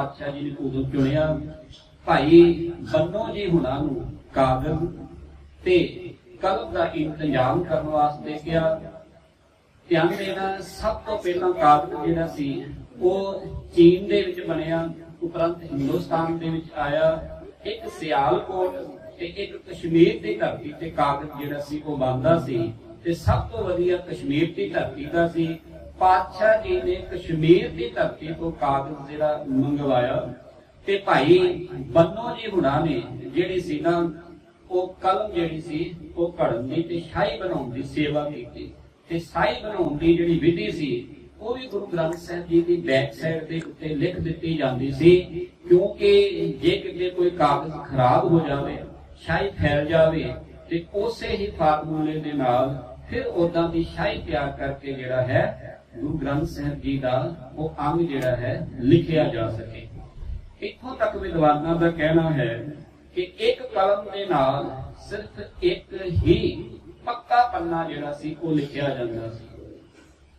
ਪਾਤਸ਼ਾਹ ਜੀ ਨੇ ਉਦੋਂ ਚੁਣਿਆ, ਭਾਈ ਬੰਨੋ ਜੀ ਹੁਣਾਂ ਨੂੰ ਕਾਗਜ਼ ਤੇ ਕਲਮ ਦਾ ਇੰਤਜ਼ਾਮ ਕਰਨ ਵਾਸਤੇ ਕਿਹਾ। ਧਿਆਨ ਦੇਣਾ, ਸਭ ਤੋਂ ਪਹਿਲਾਂ ਕਾਗਜ਼ ਜਿਹੜਾ ਸੀ, ਉਹ ਚੀਨ ਦੇ ਵਿੱਚ ਬਣਿਆ, ਉਪਰੰਤ ਹਿੰਦੁਸਤਾਨ ਦੇ ਵਿੱਚ ਆਇਆ। ਇੱਕ ਸਿਆਲਕੋਟ ਤੇ ਇੱਕ ਕਸ਼ਮੀਰ ਦੀ ਧਰਤੀ ਤੇ ਕਾਗਜ਼ ਜਿਹੜਾ ਸੀ, ਉਹ ਬਣਦਾ ਸੀ ਤੇ ਸਭ ਤੋਂ ਵਧੀਆ ਕਸ਼ਮੀਰ ਦੀ ਧਰਤੀ ਦਾ ਸੀ। ਪਾਤਸ਼ਾਹ ਜੀ ਨੇ ਕਸ਼ਮੀਰ ਦੀ ਧਰਤੀ ਤੋਂ ਕਾਗਜ਼ ਜਿਹੜਾ ਮੰਗਵਾਇਆ ਤੇ ਭਾਈ ਬੰਨੋ ਜੀ ਹੁਣਾਂ ਨੇ ਜਿਹੜੀ ਸੀ ਨਾ, ਉਹ ਕਲਮ ਜਿਹੜੀ ਸੀ, ਉਹ ਘੜਨ ਦੀ ਤੇ ਸ਼ਾਹੀ ਬਣਾਉਣ ਦੀ ਸੇਵਾ ਕੀਤੀ। ਤੇ ਸ਼ਾਹੀ ਬਣਾਉਣ ਦੀ ਜਿਹੜੀ ਵਿਧੀ ਸੀ, ਉਹ ਵੀ ਗੁਰੂ ਗ੍ਰੰਥ ਸਾਹਿਬ ਜੀ ਦੀ ਬੈਕ ਸਾਈਡ ਦੇ ਉੱਤੇ ਲਿਖ ਦਿੱਤੀ ਜਾਂਦੀ ਸੀ, ਕਿਉਂਕਿ ਜੇ ਕਿਤੇ ਕੋਈ ਕਾਗਜ਼ ਖਰਾਬ ਹੋ ਜਾਵੇ, ਸ਼ਾਹੀ ਫੈਲ ਜਾਵੇ, ਤੇ ਉਸੇ ਹੀ ਫਾਰਮੂਲੇ ਦੇ ਨਾਲ ਫਿਰ ਉਦਾਂ ਦੀ ਸ਼ਾਹੀ ਪਿਆਰ ਕਰਕੇ ਜਿਹੜਾ ਹੈ, ਗੁਰੂ ਗ੍ਰੰਥ ਸਾਹਿਬ ਜੀ ਦਾ ਉਹ ਅੰਗ ਜਿਹੜਾ ਹੈ, ਲਿਖਿਆ ਜਾ ਸਕੇ। ਇੱਥੋਂ ਤੱਕ ਵਿਦਵਾਨਾਂ ਦਾ ਕਹਿਣਾ ਹੈ ਕਿ ਇੱਕ ਕਲਮ ਦੇ ਨਾਲ ਸਿਰਫ ਇੱਕ ਹੀ ਪੱਕਾ ਪੰਨਾ ਜਿਹੜਾ ਸੀ, ਉਹ ਲਿਖਿਆ ਜਾਂਦਾ ਸੀ।